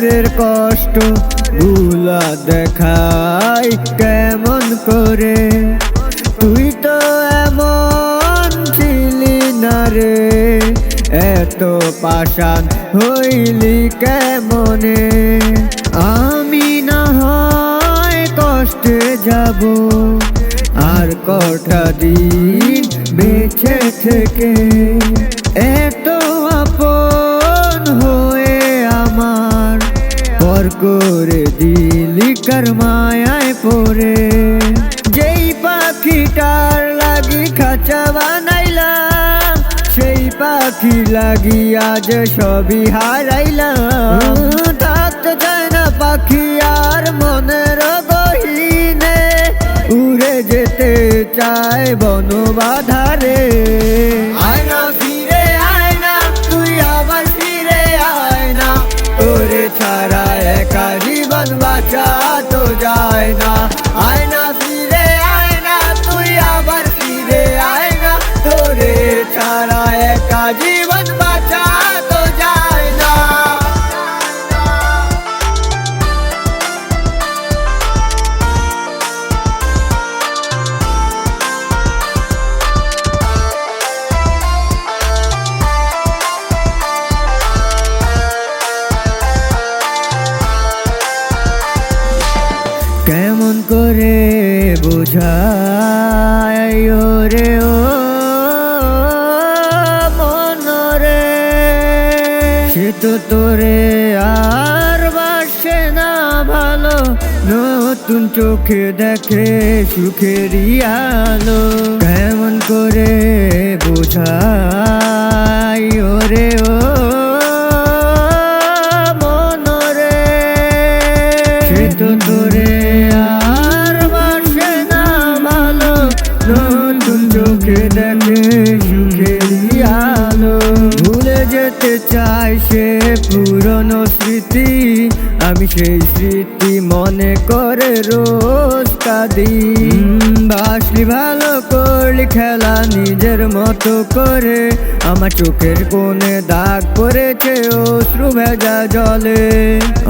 অন্তরের কষ্টগুলা দেখাই কেমন করে? তুই তো এমন ছিলি না রে। এত পাষাণ হইলি কেমনে? আমি না হয় কষ্টে যাব। আর কটা দিন বেঁচে থেকে। এত মায়ায় পড়ে। যেই পাখিটার লাগি খাঁচা বানাইলাম, সেই পাখি লাগি আজ সবই হারাইলাম। থাকতে চায় না পাখি, আর মনের গহিনে উড়ে যেতে চায় বন জীবন বাঁচা তো যায় না। আয়না ফিরে, আয়না, তুই আবার ফিরে আয়না তোরে তারা একা জীবন বোঝাই রে ও মনরে সে তো তোরে আর বাসে না ভালো, নতুন চোখে দেখে সুখেরই আলো। কেমন করে বোঝাই ওরে যেতে চাই সে পুরনো স্মৃতি। আমি সেই স্মৃতি মনে করে রোজ কাঁদি। বাসলি ভালো করলি খেলা নিজের মতো করে। আমার চোখের কোণে দাগ পড়েছে অশ্রু ভেজা জলে।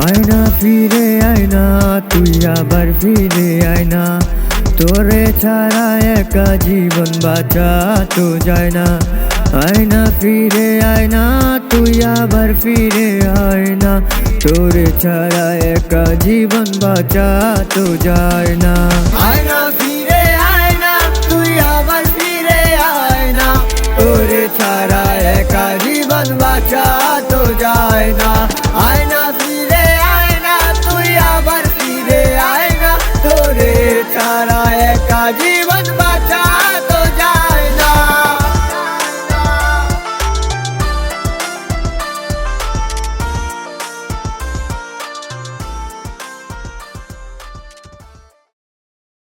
আয়না ফিরে আয়না, তুই আবার ফিরে আয়না। তোরে ছাড়া একা জীবন বাঁচা তো যায় না। আয়না ফিরে আয়না তুই আবার ফিরে আয়না তোরে ছাড়া একা জীবন বাঁচা তো যায় না আয়না ফিরে আয়না